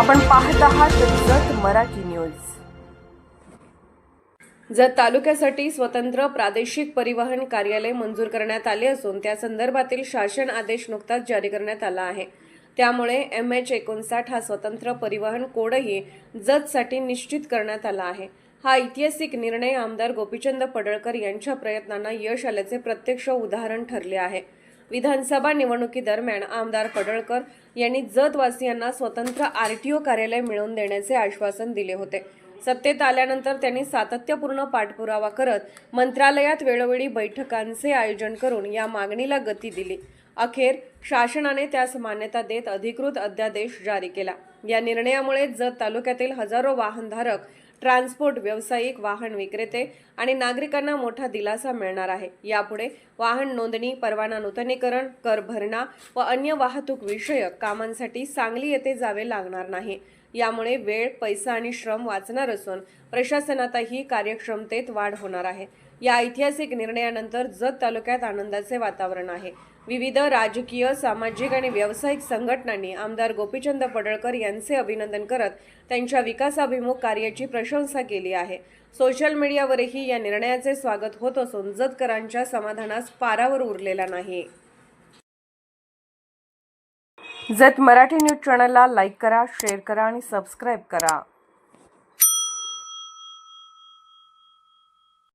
आपण पाहत आहात जत मराठी न्यूज. जत तालुक्यासाठी स्वतंत्र प्रादेशिक परिवहन कार्यालय मंजूर करण्यात आले असून त्या संदर्भातील शासन आदेश नुकताच जारी करण्यात आला आहे. त्यामुळे एम एच एकोणसाठ हा स्वतंत्र परिवहन कोडही जतसाठी निश्चित करण्यात आला आहे. हा ऐतिहासिक निर्णय आमदार गोपीचंद पडळकर यांच्या प्रयत्नांना यश आल्याचे प्रत्यक्ष उदाहरण ठरले आहे. विधानसभा निवडणुकीदरम्यान आमदार पडळकर यांनी जतवासियांना स्वतंत्र आरटीओ कार्यालय मिळवून देण्याचे आश्वासन दिले होते. सत्तेत आल्यानंतर त्यांनी सातत्यपूर्ण पाठपुरावा करत मंत्रालयात वेळोवेळी बैठकांचे आयोजन करून या मागणीला गती दिली. अखेर शासनाने त्यास मान्यता देत अधिकृत अध्यादेश जारी केला. या निर्णयामुळे जत तालुक्यातील हजारो वाहनधारक ट्रान्सपोर्ट व्यावसायिक वाहन विक्रेते आणि नागरिकांना मोठा दिलासा मिळणार आहे. यापुढे वाहन नोंदणी परवाना नूतनीकरण कर भरणा व अन्य वाहतूक विषयक कामांसाठी सांगली येथे जावे लागणार नाही. यामुळे वेळ पैसा आणि श्रम वाचणार असून प्रशासनातही कार्यक्षमतेत वाढ होणार आहे. या ऐतिहासिक निर्णयानंतर जत तालुक्यात आनंदाचे वातावरण आहे. विविध राजकीय सामाजिक आणि व्यावसायिक संघटनांनी आमदार गोपीचंद पडळकर यांचे अभिनंदन करत त्यांच्या विकासाभिमुख कार्याची प्रशंसा केली आहे. सोशल मीडियावरही या निर्णयाचे स्वागत होत असून जतकरांच्या समाधानास पारावर उरलेला नाही. जत मराठी न्यूज चॅनलला लाईक करा शेअर करा आणि सबस्क्राईब करा.